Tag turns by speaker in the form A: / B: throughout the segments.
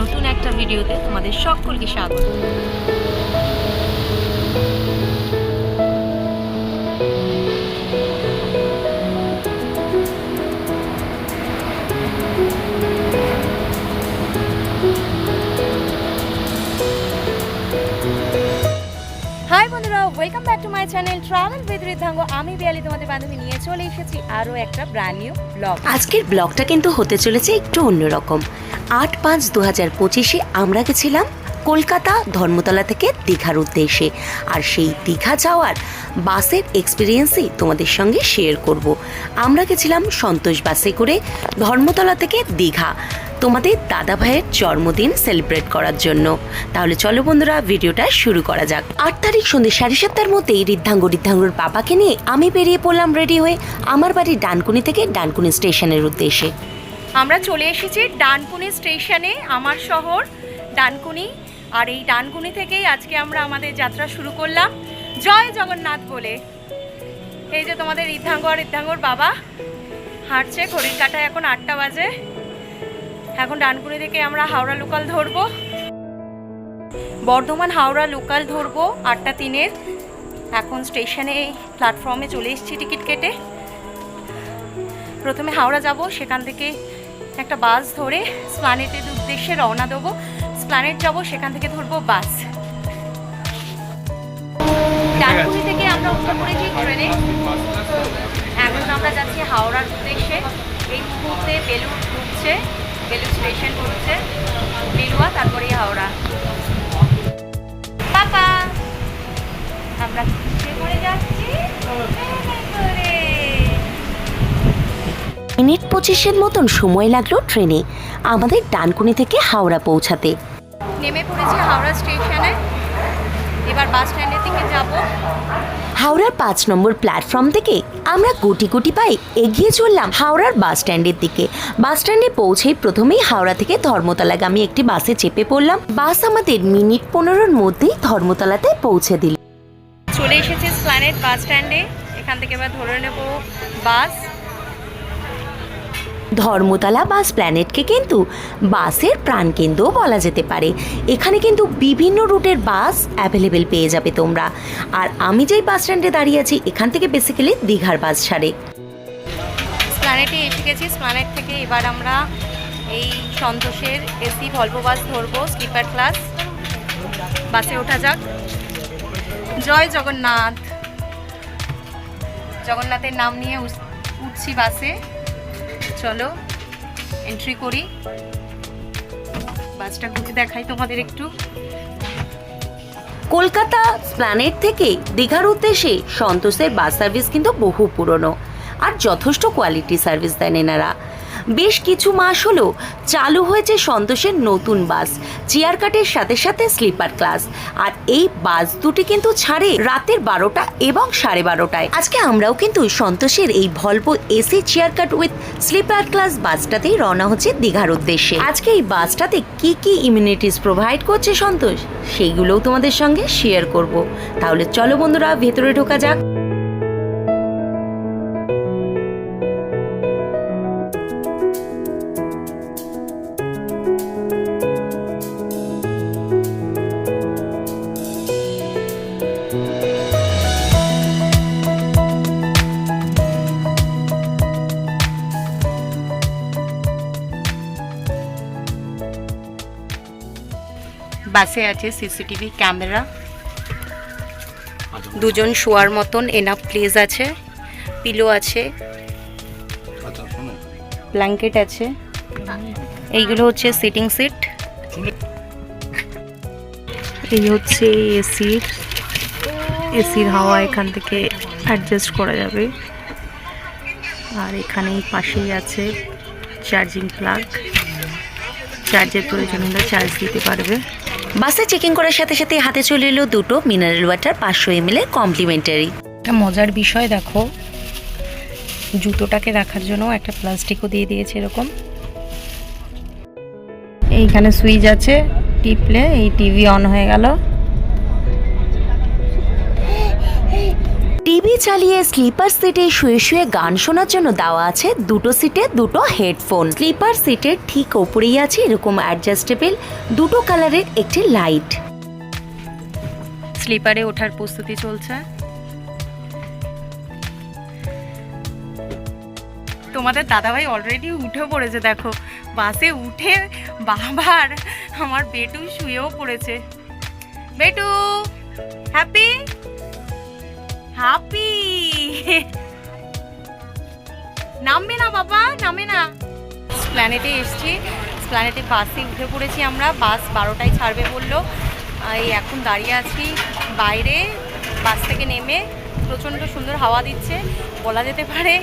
A: নতুন একটা ভিডিওতে তোমাদের সকলকে স্বাগত। Welcome my channel travel with Ridhang আমি বিয়ালি তোমাদের বান্ধবী নিয়ে চলে এসেছি আরও একটা ব্র্যান্ড নিউ ব্লগ
B: আজকের ব্লগটা কিন্তু হতে চলেছে একটু অন্যরকম আট পাঁচ দু হাজার পঁচিশে আমরা গেছিলাম কলকাতা ধর্মতলা থেকে দীঘার উদ্দেশ্যে। আর সেই দীঘা যাওয়ার বাসের এক্সপিরিয়েন্সই তোমাদের সঙ্গে শেয়ার করব। আমরা গেছিলাম সন্তোষ বাসে করে ধর্মতলা থেকে দীঘা। তোমাদের দাদা ভাইয়ের জন্মদিন সেলিব্রেট করার জন্য। তাহলে চলো বন্ধুরা ভিডিওটা শুরু করা যাক। আট তারিখ সন্ধ্যে সাড়ে সাতটার মধ্যেই ঋদ্ধাঙ্গ ঋদ্ধাঙ্গর বাবাকে নিয়ে আমি বেরিয়ে পড়লাম রেডি হয়ে আমার বাড়ি ডানকুনি থেকে ডানকুনি স্টেশনের উদ্দেশ্যে।
A: আমরা চলে এসেছি ডানকুনি স্টেশনে, আমার শহর ডানকুনি আর এই ডানকুনি থেকেই আজকে আমরা আমাদের যাত্রা শুরু করলাম। জয় জগন্নাথ বলে। এই যে তোমাদের ঋদ্ধাঙ্গ আর বাবা হাঁটছে, ঘড়ির কাটায় এখন আটটা বাজে। এখন ডানকুনি থেকে আমরা হাওড়া লোকাল ধরবো। বর্ধমান হাওড়া লোকাল ধরবো আটটা তিনের। এখন স্টেশনে, প্ল্যাটফর্মে চলে এসেছি টিকিট কেটে। প্রথমে হাওড়া যাব, সেখান থেকে একটা বাস ধরে স্প্লানেটের উদ্দেশ্যে রওনা দেবো। স্প্লানেট যাব, সেখান থেকে ধরবো বাস ডানকুনি থেকে আমরা উঠে পড়েছি ট্রেনে। এখন আমরা যাচ্ছি হাওড়ার উদ্দেশ্যে। এই মুহূর্তে বেলুর ঢুকছে বেলুর স্টেশন ঢুকছে বেলুয়া তারপরে হাওড়া। পাপা! আমরা যাচ্ছি।
B: মিনিট পঁচিশের মতন সময় লাগল ট্রেনে। আমাদের ডানকুনি থেকে হাওড়া পৌঁছাতে।
A: নেমে পড়েছি হাওড়া স্টেশনে। এবার বাস স্ট্যান্ডের দিকে যাব।
B: হাওড়ার পাঁচ নম্বর প্ল্যাটফর্ম থেকে আমরা গুটি গুটি পায়ে এগিয়ে চললাম হাওড়ার বাস স্ট্যান্ডের দিকে। বাস স্ট্যান্ডে পৌঁছেই প্রথমেই হাওড়া থেকে ধর্মতলাগামী একটি বাসে চেপে পড়লাম। বাস আমাদের মিনিট পনেরোর মধ্যেই ধর্মতলাতে পৌঁছে দিল।
A: চলে এসেছি স্প্ল্যানেট বাস স্ট্যান্ডে। এখান থেকে এবার ধরে নেব বাস।
B: ধর্মতলা বাস প্ল্যানেটকে কিন্তু বাসের প্রাণকেন্দ্রও বলা যেতে পারে। এখানে কিন্তু বিভিন্ন রুটের বাস অ্যাভেলেবেল পেয়ে যাবে তোমরা। আর আমি যেই বাস স্ট্যান্ডে দাঁড়িয়ে আছি, এখান থেকে বেসিক্যালি দীঘার বাস ছাড়ে।
A: স্প্ল্যানেটে এসে গেছি। স্প্ল্যানেট থেকে এবার আমরা এই সন্তোষের এসি ভলভো বাস ধরবো স্লিপার ক্লাস বাসে ওঠা যাক। জয় জগন্নাথ। জগন্নাথের নাম নিয়ে উঠছি বাসে। চলো এন্ট্রি করি। বাসটা ঘুরে দেখাই তোমাদের একটু।
B: কলকাতা প্ল্যানেট থেকে দীঘার উদ্দেশ্যে সন্তোষের বাস সার্ভিস কিন্তু বহু পুরনো, আর যথেষ্ট কোয়ালিটি সার্ভিস দেন এনারা। বেশ কিছু মাস হলো চালু হয়েছে সন্তোষের নতুন বাস, চেয়ার কাটের সাথে সাথে স্লিপার ক্লাস। আর এই বাস দুটি কিন্তু ছাড়ে রাতের বারোটা এবং সাড়ে বারোটায়। আজকে আমরাও কিন্তু সন্তোষের এই Volvo AC chair car with sleeper class বাসটাতেই রওনা হচ্ছে দীঘার উদ্দেশ্যে। আজকে এই বাসটাতে কি কি ইমিউনিটিস প্রোভাইড করছে সন্তোষ, সেইগুলোও তোমাদের সঙ্গে শেয়ার করব। তাহলে চলো বন্ধুরা, ভেতরে ঢোকা যাক।
A: বাসে আছে সিসিটিভি ক্যামেরা। দুজন শোয়ার মতন এনাফ প্লেস আছে পিলো আছে। ব্ল্যাঙ্কেট আছে। এইগুলো হচ্ছে সিটিং সিট
C: এই হচ্ছে এসির এসির হাওয়া এখান থেকে অ্যাডজাস্ট করা যাবে। আর এখানেই পাশেই আছে চার্জিং প্লাগ চার্জের প্রয়োজন হলে চার্জ দিতে পারবে।
B: বাসে চেকিং করার সাথে সাথে হাতে চলে এলো দুটো মিনারেল ওয়াটার পাঁচশো এম এর কমপ্লিমেন্টারি
A: একটা মজার বিষয় দেখো, জুতোটাকে রাখার জন্য একটা প্লাস্টিকও দিয়ে দিয়েছে এরকম। এইখানে সুইচ আছে, টিপলে এই টিভি অন হয়ে গেল।
B: টিভি চালিয়ে স্লিপার সিটে শুয়ে শুয়ে গান শোনার জন্য দেওয়া আছে দুটো সিটে দুটো হেডফোন। স্লিপার সিটের ঠিক ওপরেই আছে এরকম অ্যাডজাস্টেবল দুটো কালারের একটি লাইট
A: স্লিপারে ওঠার প্রস্তুতি চলছে। তোমাদের দাদাভাই অলরেডি উঠে পড়েছে, দেখো। বাসে উঠে বাবার আমার বেটু শুয়েও পড়েছে। বেটু হ্যাপি হ্যাপি নামবে না, বাবা নামে না। প্ল্যানেটে এসছি প্ল্যানেটে বাসে উঠে পড়েছি আমরা। বাস বারোটায় ছাড়বে বলল। এই এখন দাঁড়িয়ে আছি বাইরে বাস থেকে নেমে। প্রচণ্ড সুন্দর হাওয়া দিচ্ছে, বলা যেতে পারে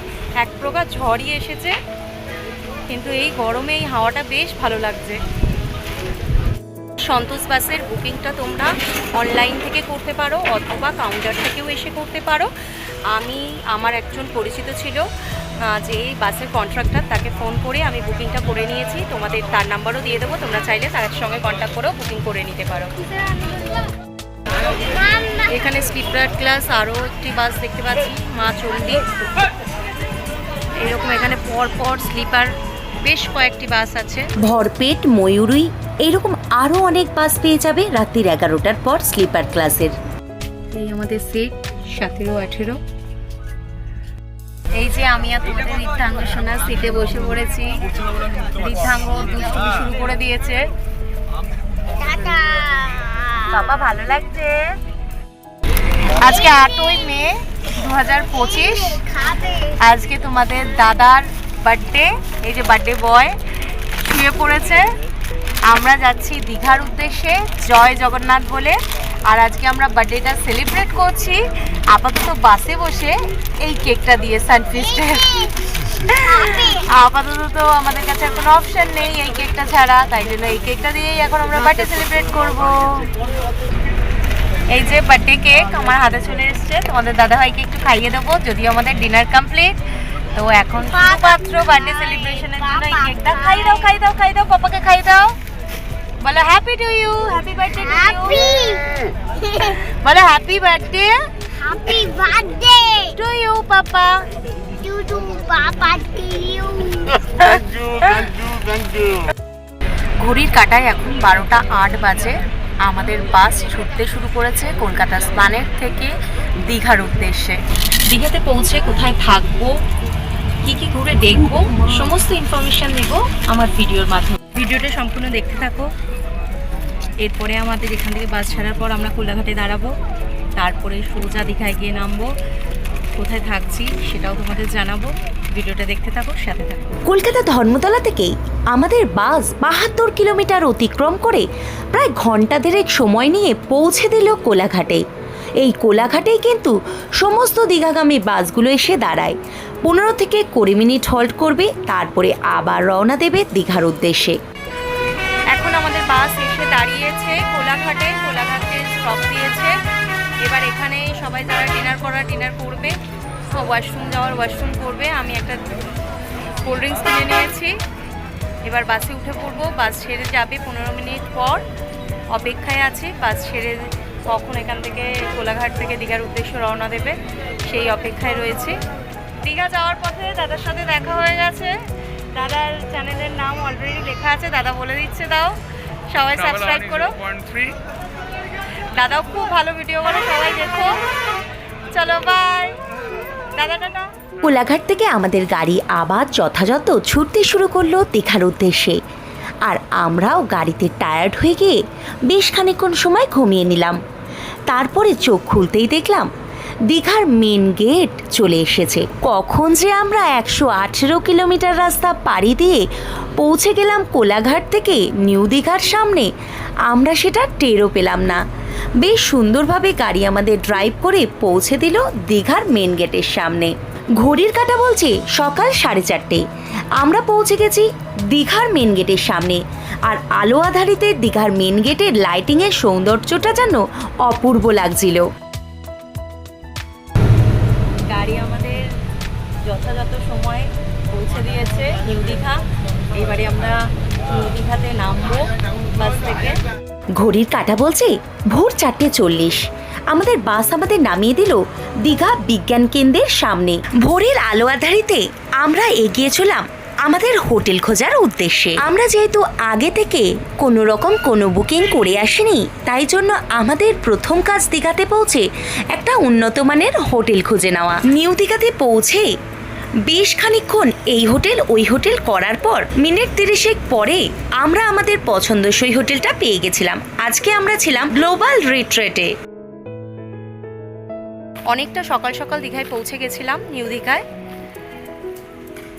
A: এক প্রকার ঝড়ই এসেছে। কিন্তু এই গরমে এই হাওয়াটা বেশ ভালো লাগছে। সন্তোষ বাসের বুকিংটা তোমরা অনলাইন থেকে করতে পারো অথবা কাউন্টার থেকেও এসে করতে পারো। আমি, আমার একজন পরিচিত ছিল যে বাসের কন্ট্রাক্টর তাকে ফোন করে আমি বুকিংটা করে নিয়েছি। তোমাদের, তার নাম্বারও দিয়ে দেবো, তোমরা চাইলে তার সঙ্গে কন্ট্যাক্ট করেও বুকিং করে নিতে পারো। এখানে স্লিপার ক্লাস আরও একটি বাস দেখতে পাচ্ছি, মা চণ্ডী। এরকম এখানে পর পর স্লিপার বেশ কয়েকটি বাস আছে।
B: ভরপেট ময়ূরী এরকম আরও অনেক বাস পেয়ে যাবে রাত্রির এগারোটার পর স্লিপার ক্লাসের
A: এই আমাদের সিট সতেরো আঠেরো। এই যে আমি আর তোমাদের ঋদ্ধাঙ্গ সোনার সিটে বসে পড়েছি। ঋদ্ধাঙ্গ দুষ্টুমি শুরু করে দিয়েছে। বাবা ভালো লাগছে? আজকে আটই মে দু হাজার পঁচিশ আজকে তোমাদের দাদার বার্থডে এই যে বার্থডে বয় শুয়ে পড়েছে। আমরা যাচ্ছি দীঘার উদ্দেশ্যে। জয় জগন্নাথ বলে। আর আজকে আমরা বার্থডেটা সেলিব্রেট করছি। আপাতত বাসে বসে এই কেকটা দিয়ে সানফিস্টের আপাতত তো আমাদের কাছে কোনো অপশন নেই এই কেকটা ছাড়া। তাই জন্য এই কেকটা দিয়েই এখন আমরা বার্থডে সেলিব্রেট করব। এই যে বার্থডে কেক আমার হাতে চলে এসেছে। তোমাদের দাদা ভাইকে একটু খাইয়ে দেবো। যদিও আমাদের ডিনার কমপ্লিট। তো এখন শুধুমাত্র বার্থডে সেলিব্রেশনের জন্য এই কেকটা। খাই দাও খাই দাও খাই দাও, পাপাকে খাই দাও। বলো happy to you happy birthday to you বলো happy birthday
D: Happy birthday.
A: To you papa
D: to to Papa to you.
A: ঘড়ির কাটায় এখন বারোটা আট বাজে। আমাদের বাস ছুটতে শুরু করেছে কলকাতা স্প্লানেট থেকে দীঘার উদ্দেশ্যে। দীঘাতে পৌঁছে কোথায় থাকব কি কি ঘুরে দেখব সমস্ত ইনফরমেশন দেবো আমার ভিডিওর মাধ্যমে। ভিডিওটা সম্পূর্ণ দেখতে থাকো। এরপরে আমাদের এখান থেকে বাস ছাড়ার পর আমরা কোলাঘাটে দাঁড়াবো। তারপরে সোজা দীঘায় গিয়ে নামবো। কোথায় থাকছি সেটাও তোমাদের জানাব। ভিডিওটা দেখতে থাকো, সাথে থাকো।
B: কলকাতা ধর্মতলা থেকেই আমাদের বাস বাহাত্তর কিলোমিটার অতিক্রম করে প্রায় ঘণ্টা দেড়েক সময় নিয়ে পৌঁছে দিল কোলাঘাটে। এই কোলাঘাটেই কিন্তু সমস্ত দীঘাগামী বাসগুলো এসে দাঁড়ায়। পনেরো থেকে কুড়ি মিনিট হল্ট করবে, তারপরে আবার রওনা দেবে দীঘার উদ্দেশ্যে।
A: এসে কোলাঘাটে কোলাঘাটে স্টপ দিয়েছে। এবার এখানে সবাই যারা ডিনার করার ডিনার করবে। ওয়াশরুম যাওয়ার ওয়াশরুম করবে। আমি একটা কোল্ড ড্রিঙ্কস কিনে নিয়েছি। এবার বাসে উঠে পড়ব। বাস ছেড়ে যাবে পনেরো মিনিট পর। অপেক্ষায় আছে। বাস ছেড়ে কখন এখান থেকে কোলাঘাট থেকে দীঘার উদ্দেশ্যে রওনা দেবে, সেই অপেক্ষায় রয়েছে। দীঘা যাওয়ার পথে দাদার সাথে দেখা হয়ে গেছে। দাদার চ্যানেলের নাম অলরেডি লেখা আছে। দাদা বলে দিচ্ছে দাও। সবাই সাবস্ক্রাইব করো। দাদাও খুব ভালো ভিডিও করে সবাই দেখো। চলো বাই দাদা টাটা।
B: কোলাঘাট থেকে আমাদের গাড়ি আবার যথাযথ ছুটতে শুরু করল দীঘার উদ্দেশ্যে। আর আমরাও গাড়িতে টায়ার্ড হয়ে গিয়ে বেশ খানিকক্ষণ সময় ঘুমিয়ে নিলাম। তারপরে চোখ খুলতেই দেখলাম দীঘার মেন গেট চলে এসেছে। কখন যে আমরা একশো আঠেরো কিলোমিটার রাস্তা পাড়ি দিয়ে পৌঁছে গেলাম কোলাঘাট থেকে নিউ দীঘার সামনে, আমরা সেটা টেরও পেলাম না। বেশ সুন্দরভাবে গাড়ি আমাদের ড্রাইভ করে পৌঁছে দিল দীঘার মেন গেটের সামনে। ঘড়ির কাঁটা বলছে সকাল সাড়ে চারটে। আমরা পৌঁছে গেছি দীঘার মেন গেটের সামনে। আর আলো আধারিতে দীঘার মেন গেটের লাইটিংয়ের সৌন্দর্যটা যেন অপূর্ব লাগছিল।
A: যথাযথ সময়ে পৌঁছে দিয়েছে নিউ দীঘা। এবারে আমরা নিউ দীঘাতে নামবো বাস থেকে।
B: ঘড়ির কাটা বলছে ভোর চারটে চল্লিশ। আমাদের বাস আমাদের নামিয়ে দিল দীঘা বিজ্ঞান কেন্দ্রের সামনে। ভোরের আলো আধারিতে আমরা এগিয়ে চলাম আমাদের হোটেল খোঁজার উদ্দেশ্যে। আমরা যেহেতু আগে থেকে কোনো রকম কোনো বুকিং করে আসিনি, তাই জন্য আমাদের প্রথম কাজ দীঘাতে পৌঁছে একটা উন্নত মানের হোটেল খুঁজে নেওয়া। নিউ দীঘাতে পৌঁছে বেশ খানিকক্ষণ এই হোটেল ওই হোটেল করার পর মিনিট তিরিশেক পরে আমরা আমাদের পছন্দসই হোটেলটা পেয়ে গেছিলাম। আজকে আমরা ছিলাম গ্লোবাল রিট্রেটে।
A: অনেকটা সকাল সকাল দীঘায় পৌঁছে গেছিলাম নিউ দীঘায়।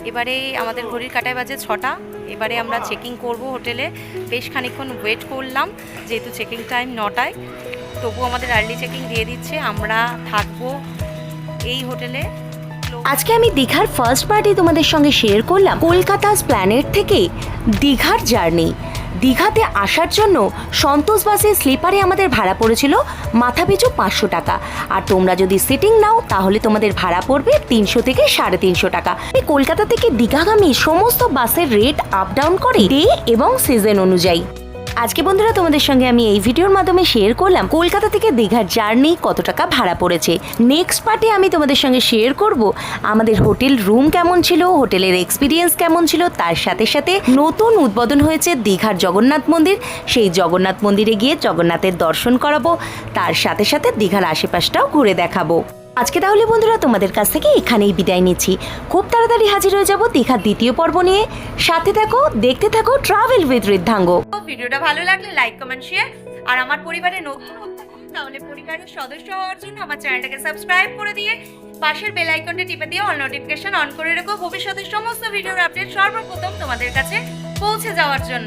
A: এবারে আমাদের ঘড়ির কাটায় বাজে ছটা। এবারে আমরা চেকিং করব হোটেলে। বেশ খানিকক্ষণ ওয়েট করলাম যেহেতু চেকিং টাইম নটায়। তবু আমাদের আর্লি চেকিং দিয়ে দিচ্ছে। আমরা থাকব এই হোটেলে।
B: আজকে আমি দীঘার ফার্স্ট পার্টি তোমাদের সঙ্গে শেয়ার করলাম কলকাতা প্ল্যানেট থেকে দীঘার জার্নি দীঘাতে আসার জন্য সন্তোষ বাসের স্লিপারে আমাদের ভাড়া পড়েছিল মাথাপিছু পাঁচশো টাকা। আর তোমরা যদি সিটিং নাও, তাহলে তোমাদের ভাড়া পড়বে তিনশো থেকে সাড়ে তিনশো টাকা। এই কলকাতা থেকে দীঘাগামী সমস্ত বাসের রেট আপ ডাউন করে ডে এবং সিজন অনুযায়ী। আজকে বন্ধুরা তোমাদের সঙ্গে আমি এই ভিডিওর মাধ্যমে শেয়ার করলাম কলকাতা থেকে দীঘার জার্নি কত টাকা ভাড়া পড়েছে। নেক্সট পার্টে আমি তোমাদের সঙ্গে শেয়ার করব আমাদের হোটেল রুম কেমন ছিল হোটেলের এক্সপিরিয়েন্স কেমন ছিল, তার সাথে সাথে নতুন উদ্বোধন হয়েছে দীঘার জগন্নাথ মন্দির। সেই জগন্নাথ মন্দিরে গিয়ে জগন্নাথের দর্শন করাবো, তার সাথে সাথে দীঘার আশেপাশটাও ঘুরে দেখাবো। আজকে তাহলে বন্ধুরা তোমাদের কাছ থেকে এখানেই বিদায় নিচ্ছি। খুব তাড়াতাড়ি হাজির হয়ে যাব দীঘার দ্বিতীয় পর্ব নিয়ে। সাথে থাকো, দেখতে থাকো ট্রাভেল উইথ ঋদ্ধাঙ্গ
A: ভিডিওটা ভালো লাগলে লাইক কমেন্ট শেয়ার আর আমার পরিবারে নতুন তাহলে পরিবারের সদস্য হওয়ার জন্য আমার চ্যানেলটাকে সাবস্ক্রাইব করে দিয়ে পাশের বেল আইকনটা টিপে দিয়ে অল নোটিফিকেশন অন করে রেখো। ভবিষ্যতের সমস্ত ভিডিওর আপডেট সর্বপ্রথম তোমাদের কাছে পৌঁছে যাওয়ার জন্য।